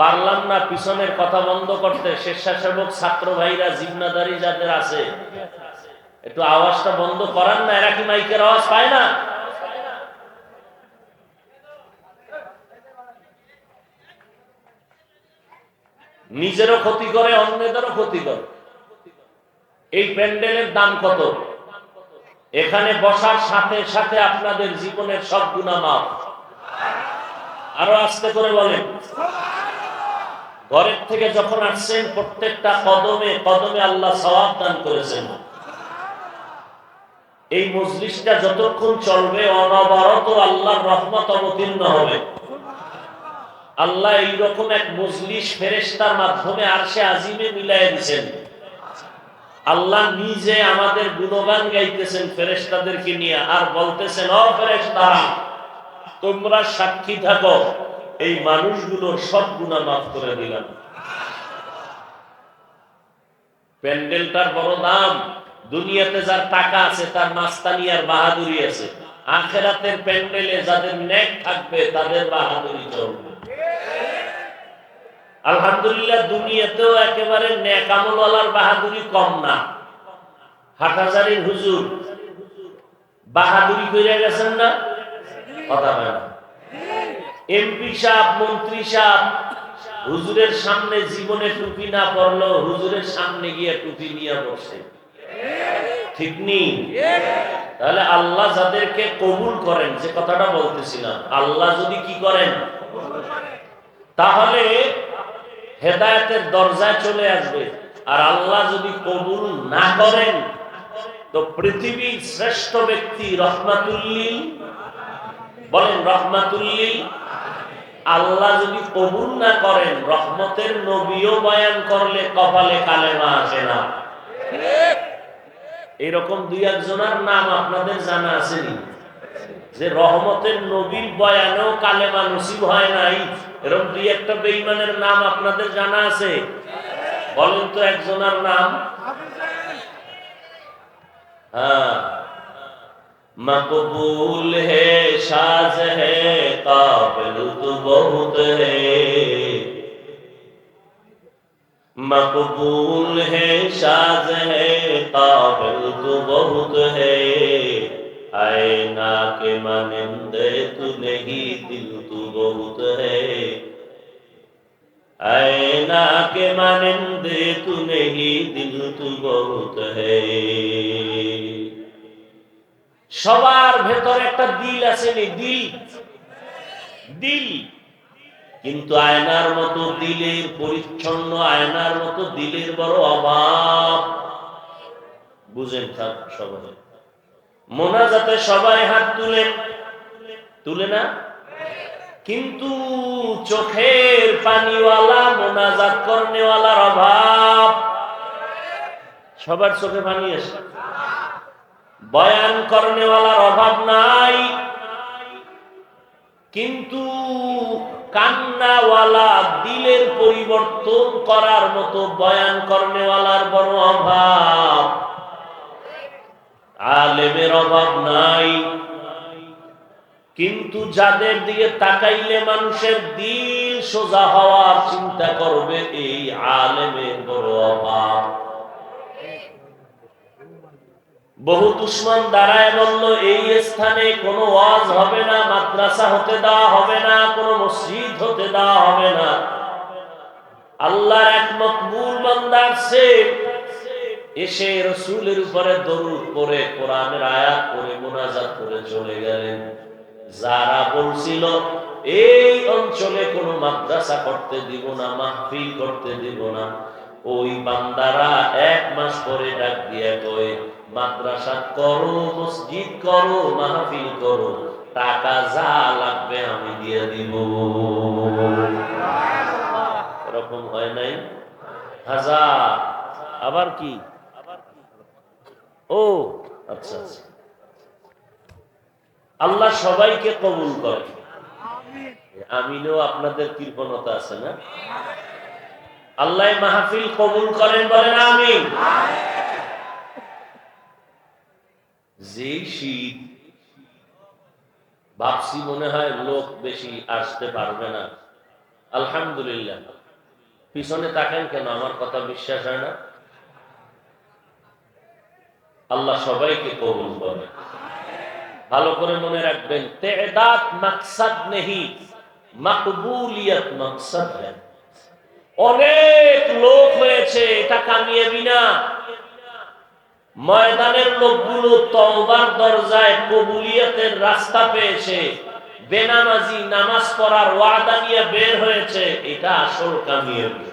পারলাম না পিছনের কথা বন্ধ করতে। স্বেচ্ছাসেবক ছাত্র ভাইরা, জিম্মাদারি যাদের আছে, একটু আওয়াজটা বন্ধ করান না, এরা কি মাইকের আওয়াজ পায় না? নিজেরও ক্ষতি করে, অন্যদেরও ক্ষতি করে। এই প্যান্ডেলের দাম কত? এখানে বসার সাথে সাথে আপনাদের জীবনের সব গুণা মাফ। আরও আস্তে করে বলেন। ঘরের থেকে যখন আসছেন, প্রত্যেকটা কদমে কদমে আল্লাহ সওয়াব দান করেছেন। এই মজলিসটা যতক্ষণ চলবে, অনবরত আল্লাহর রহমত অবতীর্ণ হবে। আল্লাহ এইরকম এক মজলিস ফেরেস্তার মাধ্যমে আরশে আজিমে মিলাই দিছেন আল্লাহ নিজে আমাদের গুণগান গাইতেছেন ফেরেস্তাদেরকে নিয়ে, আর বলতেছেন অ ফেরেস্তারা তোমরা সাক্ষী থাকো। এই মানুষগুলোর সব গুণা মাফ করে দিলাম। প্যান্ডেলটার বড় দাম, দুনিয়াতে যার টাকা আছে, তার মাস্তানি আর বাহাদুরি আছে। আখেরাতের প্যান্ডেলে যাদের নেক থাকবে, তাদের বাহাদুরি চলবে। আলহামদুলিল্লাহ, দুনিয়াতেও একেবারে নেক আমলওয়ালার বাহাদুরি কম না। হাটাজারির হুজুর, বাহাদুরি করে গেছেন না? কথা না। এমপি সাহেব, মন্ত্রী সাহেব, হুজুরের সামনে জীবনে টুপি না পড়ল হুজুরের সামনে গিয়ে টুপি নিয়ে বসে। ঠিক তাহলে আল্লাহ যাদেরকে কবুল করেন, যে কথাটা বলতেছিলাম, আল্লাহ যদি কি করেন? তাহলে হেদায়তের দরজায় চলে আসবে। আর আল্লাহ যদি কবুল না করেন তো পৃথিবীর শ্রেষ্ঠ ব্যক্তি রহমাতুল্লিল বলেন রহমাতুল্লিল আল্লাহ যদি কবুল না করেন, রহমতের নবীও বয়ান করলে কপালে কালেমা আসে না। এরকম দুই একজনের নাম আপনাদের জানা আছেনি যে রহমতের নবীর বয়ানেও কালেমা নসিব হয় নাই, এরকম দুই একটা বেইমানের নাম আপনাদের জানা আছে? বলেন তো একজনের নাম। ہاں مقبول ہے ساز ہے قابل تو بہت ہے مقبول ہے ساز ہے قابل تو بہت ہے آئے نا کے مانند تو نہیں دل تو بہت ہے آئے نا کے مانند تو نہیں دل تو بہت ہے সবার ভেতর একটা দিল আছে নি, দিল। দিল। কিন্তু আয়নার মতো দিলের, পরিচ্ছন্ন আয়নার মতো দিলের বড় অভাব। বুঝেন থাক সবাই। মোনাজাতে সবাই হাত তুলেন। তুলে না? কিন্তু চোখের পানিওয়ালা, মোনাজাত করনেওয়ালার অভাব। সবার চোখে পানি আসে। বয়ান করনেওয়ালার অভাব নাই। কিন্তু কান্নাওয়ালা দিলের পরিবর্তন করার মতো বয়ান করনেওয়ালার বড় অভাব। আলেমের অভাব নাই। কিন্তু যাদের দিকে তাকাইলে মানুষের দিল সোজা হওয়ার চিন্তা করবে, এই আলেমের বড় অভাব। বহু দুশ্মন দাঁড়ায় বলল, এই স্থানে কোনো ওয়াজ হবে না, মাদ্রাসা হতে দেওয়া হবে না, কোনো মসজিদ হতে দেওয়া হবে না। আল্লাহর এক মকবুল সে এসে রসুলের উপরে দরুদ পরে কোরআনের আয়াত করে মোনাজাত করে চলে গেলেন। যারা বলছিল, এই অঞ্চলে কোনো মাদ্রাসা করতে দিব না, মাহফিল করতে দিব না। ওই বান্দারা এক পরে ডাক দিয়ে কয়ে, মাদ্রাসা করো, মসজিদ করো, মাহফিল করো, টাকা যা লাগবে আমি দিয়ে দিব। এরকম হয় নাই? হাজার। আবার কি? ও আচ্ছা আচ্ছা। আল্লাহ সবাইকে কবুল করে। আমিনও আপনাদের কৃপণতা আছে না? আল্লাহ মাহফিল কবুল করেন, বলেন আমিন। যে শীত মনে হয় লোক বেশি আসতে পারবে না। আলহামদুলিল্লাহ। পিছনে তাকেন কেন? আমার কথা বিশ্বাস হয় না? আল্লাহ সবাইকে কবুল করে। ভালো করে মনে রাখবেন, তেদাত মাকসাদ নেহি, মাকবুলিয়ত মাকসাদ হ্যাঁ অনেক লোক হয়েছে, এটা কামিয়াবি না। ময়দানের লোকগুলো তওবার দরজায় কবুলিয়তের রাস্তা পেয়েছে। বেনামাজি নামাজ পড়ার ওয়াদা নিয়ে বের হয়েছে, এটা আসল কামিয়াবি।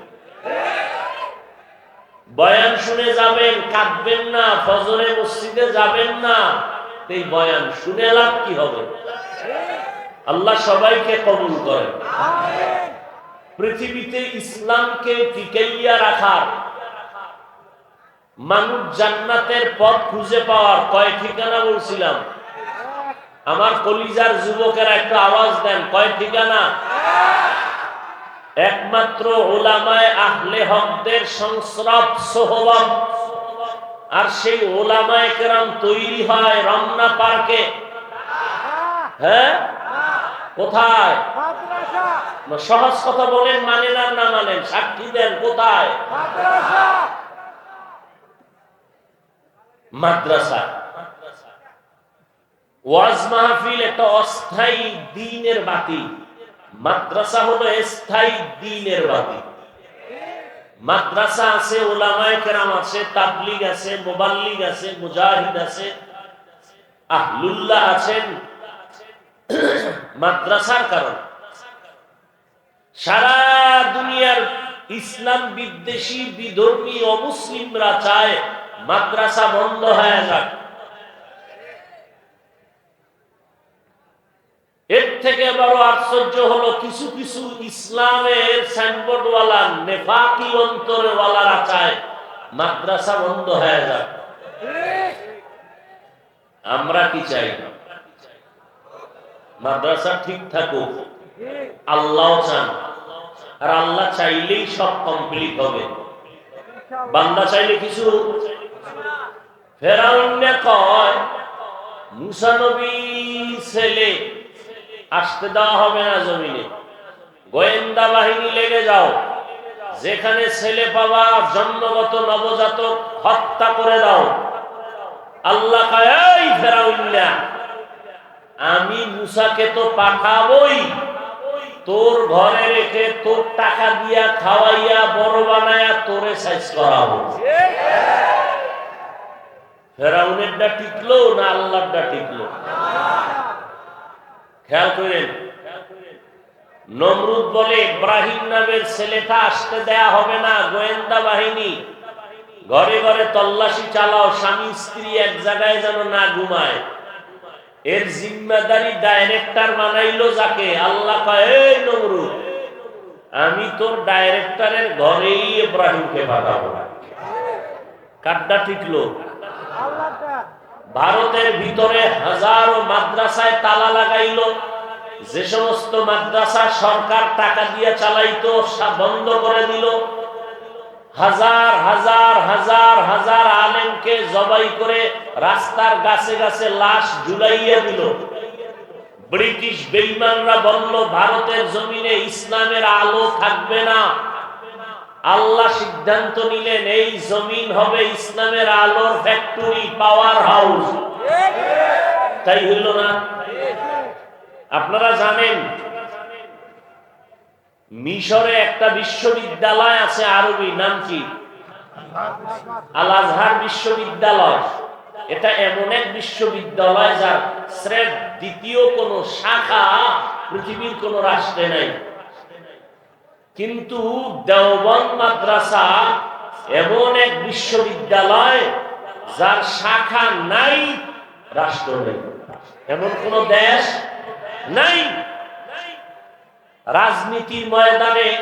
বয়ান শুনে যাবেন, কাঁদবেন না, ফজরে মসজিদে যাবেন না। এই বয়ান শুনে লাভ কি হবে? আল্লাহ সবাইকে কবুল করেন। পৃথিবীতে ইসলামকে টিকাইয়া রাখার, মানুষ জান্নাতের পথ খুঁজে পাওয়ার কয় ঠিকানা বলছিলাম? আমার কলিজার যুবকেরা একটু আওয়াজ দেন, কয় ঠিকানা? একমাত্র ওলামায় আহলে হকদের সংস্রব সোহবত। আর সেই ওলামায় কেরাম তৈরি হয় রমনা পার্কে। হ্যাঁ? কোথায়? সহজ কথা বলেন মানেন আর না মানেন। সাক্ষী দেন কোথায়? মাদ্রাসা। ওয়াজ মাহফিল একটা অস্থায়ী দিনের বাতি। মাদ্রাসা হলো স্থায়ী দিনের বাতি। মাদ্রাসা আছে ওলামায়ে কেরাম আছে তাবলিগ আছে মোবাল্লিগ আছে মুজাহিদ আছে আহলুল্লাহ আছেন মাদ্রাসার কারণ। সারা দুনিয়ার ইসলাম বিদ্বেষী বিধর্মী অমুসলিমরা চায় মাদ্রাসা বন্ধ হয়ে যাক। এর থেকে বড় আশ্চর্য হলো কিছু কিছু ইসলামের সাইনবোর্ডওয়ালা, নেফাকি অন্তরওয়ালারা চায় মাদ্রাসা বন্ধ হয়ে যাক। আমরা কি চাই? মাদ্রাসা ঠিক থাকুক আল্লাহ চান। আর আল্লাহ চাইলেই সব কমপ্লিট হবে। বান্দা চাইলে কিছু। ফেরাউন কয় মুসানবী ছেলে, আসতে দেওয়া হবে না জমিনে। গোয়েন্দা বাহিনী লেগে যাও। যেখানে ছেলে পাওয়া জন্মগত নবজাতক হত্যা করে দাও। আল্লাহ কয়, এই ফেরাউন্না আমি মুসাকে তো পাঠাবই। তোর ঘরে রেখে তোর টাকা দিয়া খাওয়াইয়া, বড় বানায়া তোরে সাইজ করাবো। ফেরাউনেরটা টিকলো না টিকলো? খেয়াল করেন, নমরুদ বলে, ইব্রাহিম নামের ছেলেটা আসতে দেয়া হবে না, গোয়েন্দা বাহিনী। ঘরে ঘরে তল্লাশি চালাও, স্বামী স্ত্রী এক জায়গায় যেন না ঘুমায়। এর জিম্মাদারি ডাইরেক্টর বানাইলো যাকে? আল্লাহ আমি তোর ডাইরেক্টরের ঘরেই ইব্রাহিমকে পাঠাবো কাড্ডা আল্লাহটা ভারতের ভিতরে হাজারো মাদ্রাসায় তালা লাগাইলো। যে সমস্ত মাদ্রাসা সরকার টাকা দিয়ে চালাইতো বন্ধ করে দিল। হাজার হাজার হাজার হাজার আলেমকে জবাই করে রাস্তার গাছে গাছে লাশ ঝুলাইয়া দিল। ব্রিটিশ বেইমানরা বলল, ভারতের জমিনে ইসলামের আলো থাকবে না। আল্লাহ সিদ্ধান্ত নিলেন, এই জমিন হবে ইসলামের আলোর ফ্যাক্টরি পাওয়ার হাউস তাই হইল না। আপনারা জানেন মিশরে একটা বিশ্ববিদ্যালয় আছে আরবি, নাম কি? আল আজহার বিশ্ববিদ্যালয়। এটা এমন এক বিশ্ববিদ্যালয় যার শ্রেণ দ্বিতীয় কোন শাখা পৃথিবীর কোন রাষ্ট্রে নাই। কিন্তু দেওবন্দ মাদ্রাসা এমন এক বিশ্ববিদ্যালয় যার শাখা নাই, রাষ্ট্র নেই। এমন কোন দেশ নাই। রাজনীতির ময়দানে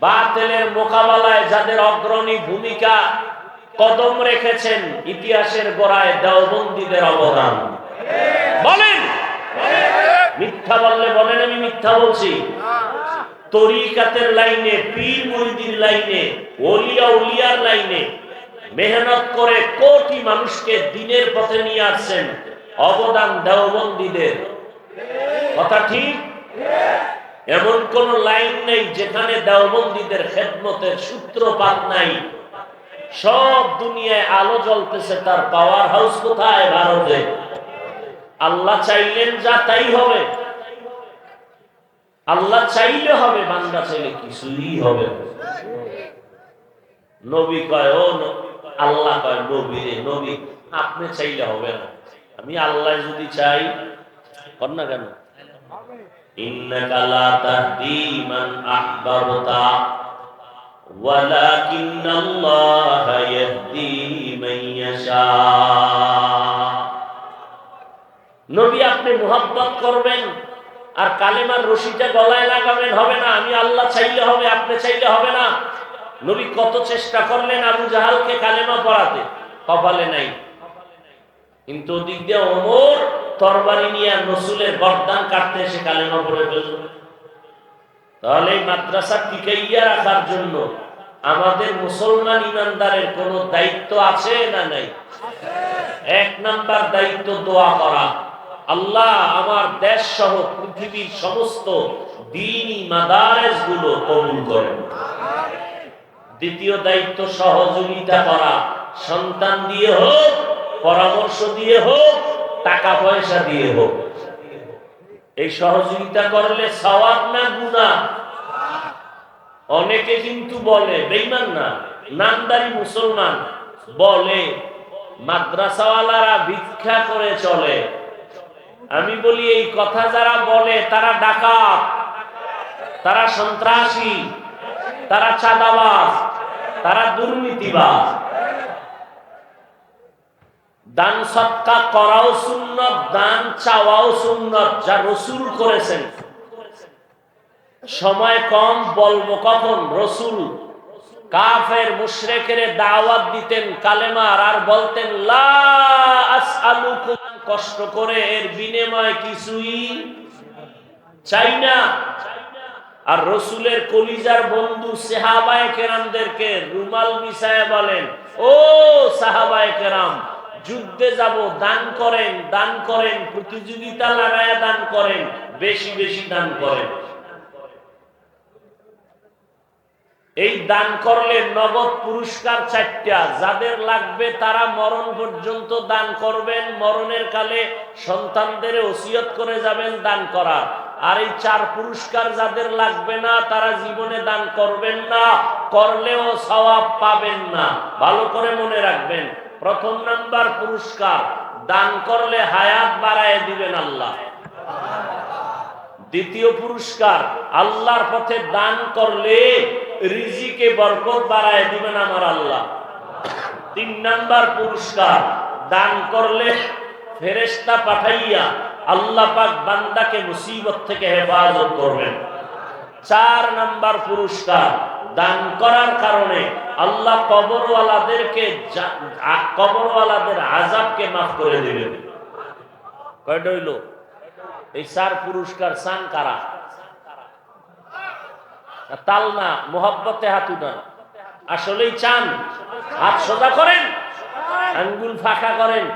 বাতেলের মোকাবেলায় যাদের অগ্রণী ভূমিকা কদম রেখেছেন, ইতিহাসের গোড়ায় দেওবন্দীদের অবদান। বলেন! মিথ্যা বললে বলেন, আমি মিথ্যা বলছি। তরিকাতের লাইনে, পীর মুরিদির লাইনে, ওলিয়া উলিয়ার লাইনে মেহনত করে কোটি মানুষকে দিনের পথে নিয়ে আসছেন অবদান দেওবন্দীদের। কথা ঠিক? এমন কোন লাইন নেই যেখানে দেওবন্দীদের খেদমতের সূত্রপাত নাই। সব দুনিয়ায় আলো জ্বলতেছে, তার পাওয়ার হাউস কোথায়? ভারতে। আল্লাহ চাইলেন যা তাই হবে। আল্লাহ চাইলে হবে, বান্দা চাইলে কিছুই হবে নবী কয়, ও আল্লাহ কয়, নবী রে নবী, আপনি চাইলে হবে না। আমি আল্লাহ যদি চাই, কর না কেন? ইন্নাকা লা তাহদি মান আহবাবতা ولكن الله يهدي من يشاء নবী আপনি মুহাব্বত করবেন আর কালেমার রশিটা গলায় লাগাবেন হবে না আমি আল্লাহ চাইলে হবে আপনি চাইলে হবে না নবী কত চেষ্টা করলেন আবু জাহালকে কালেমা পড়াতে কপালে নাই কিন্তু ওদিক দিয়ে ওমর তরবারি নিয়ে বরদান কাটতে এসে কালেমা পড়ে তাহলে এই মাদ্রাসা টিকাইয়া রাখার জন্য আমাদের মুসলমান ইমানদারের কোন দায়িত্ব আছে না নাই? এক নাম্বার দায়িত্ব দোয়া করা। আল্লাহ আমার দেশ সহ পৃথিবীর সমস্ত দিনই গুলো কবুল করেন। দ্বিতীয় দায়িত্ব সহযোগিতা করা। সন্তান দিয়ে হোক পরামর্শ দিয়ে হোক, টাকা পয়সা দিয়ে হোক। এই সহযোগিতা করলে সওয়াব না গুণা অনেকে কিন্তু বলে বেইমান না, নামদারি মুসলমান, বলে, মাদ্রাসাওয়ালারা ভিক্ষা করে চলে। আমি বলি, এই কথা যারা বলে, তারা ডাকাত, তারা সন্ত্রাসী, তারা চাঁদাবাজ, তারা দুর্নীতিবাজ। দান সৎকা করাও সুন্নত, দান চাওয়াও সুন্নত, যা রসুল করেছেন। সময় কম, বলব কখন? রসুল, কাফের মুশরেকের দাওয়াত দিতেন কালেমার আর বলতেন কষ্ট করে, এর বিনিময় কিছুই চাই না। আর রসুলের কলিজার বন্ধু সাহাবায়ে কেরামদেরকে রুমাল মিশায় বলেন, ও সাহাবায়ে কেরাম যুদ্ধে যাব, দান করেন দান করেন, প্রতিযোগিতা লাগায় দান করেন, বেশি বেশি দান করেন। এই দান করলে নগদ পুরস্কার চারটা, যাদের লাগবে তারা মরণ পর্যন্ত দান করবেন, মরণের কালে সন্তানদের ওসিয়ত করে যাবেন দান করা। আর এই চার পুরস্কার যাদের লাগবে না, তারা জীবনে দান করবেন না, করলেও সওয়াব পাবেন না। ভালো করে মনে রাখবেন। প্রথম নাম্বার পুরস্কার, দান করলে হায়াত বাড়ায় দিবেন আল্লাহ। দ্বিতীয় পুরস্কার, আল্লাহর পথে দান করলে রিজিকে বরকত বাড়ায় দিবেন আমার আল্লাহ। তিন নাম্বার পুরস্কার, দান করলে ফেরেস্তা পাঠাইয়া আল্লাহ পাক বান্দাকে মুসিবত থেকে হেফাজত করবেন। চার নাম্বার পুরস্কার দান করার কারণে আল্লাহ কবরওয়ালাদেরকে কবরওয়ালাদের আজাবকে মাফ করে দিবেন কয়টা হইল? এই চার পুরস্কার চান কারা? তাল না, মোহব্বতে হাত উঠান আসলেই চান। হাত সোজা করেন, আঙ্গুল ফাঁকা করেন।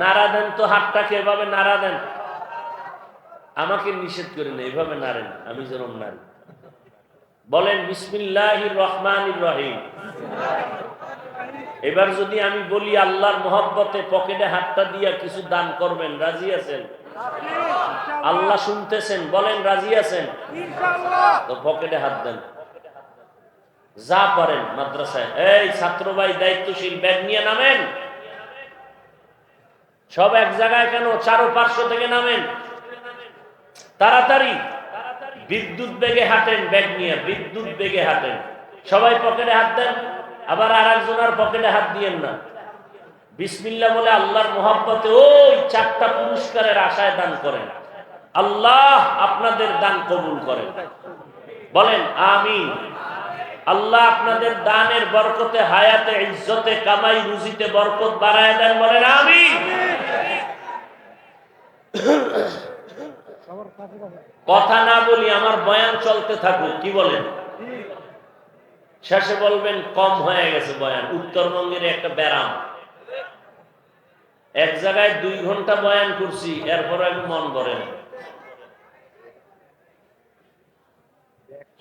নাড়া দেন তো হাতটাকে, এভাবে নাড়া দেন। আমাকে নিষেধ করেন এইভাবে নাড়েন, আমি যেরকম নাড়ি। বলেন বিসমিল্লাহ রহমান রহিম। এবার যদি আমি বলি আল্লাহর মোহব্বতে পকেটে হাতটা দিয়া কিছু দান করবেন রাজি আছেন? আল্লাহ শুনতেছেন বলেন রাজি আছেন? তো পকেটে হাত দেন। যা পারেন মাদ্রাসায়। এই ছাত্র ভাই দায়িত্বশীল ব্যাগ নিয়ে নামেন। সব এক জায়গায় কেন? চারো পাঁচশো থেকে নামেন। তাড়াতাড়ি। বিদ্যুৎ বেগে হাঁটেন, ব্যাগ নিয়ে বিদ্যুৎ বেগে হাঁটেন। সবাই পকেটে হাত দেন, আবার আর একজনের পকেটে হাত দিয়েন না। বিসমিল্লা বলে আল্লাহর মোহাব্বতে ওই চারটা পুরস্কারের আশায় দান করেন। আল্লাহ আপনাদের দান কবুল করেন। বলেন আমি আল্লাহ আপনাদের দানের বরকতে হায়াতে, ইজ্জতে, কামাই, রুজিতে বরকত বাড়ায় দেন বলেন, আমিন। কথা। না বলি আমার বয়ান চলতে থাকুক কি বলেন? শেষে বলবেন কম হয়ে গেছে বয়ান। উত্তরবঙ্গের একটা ব্যারাম। এক জায়গায় দুই ঘণ্টা বয়ান করছি এরপর আমি মন করেন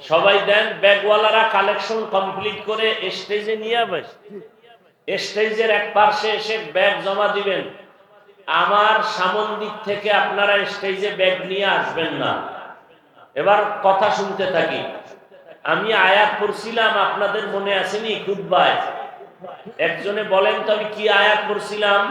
সবাই দেন ব্যাগওয়ালারা কালেকশন কমপ্লিট করে স্টেজে নিয়ে আবেন স্টেজের এক পাশে এসে ব্যাগ জমা দিবেন। আমার সামন দিক থেকে আপনারা স্টেজে ব্যাগ নিয়ে আসবেন না। এবার কথা শুনতে থাকি। আমি আয়াত পড়ছিলাম, আপনাদের মনে আসেনি খুদ্বায় একজনে বলেন তো আমি কি আয়াত পড়ছিলাম?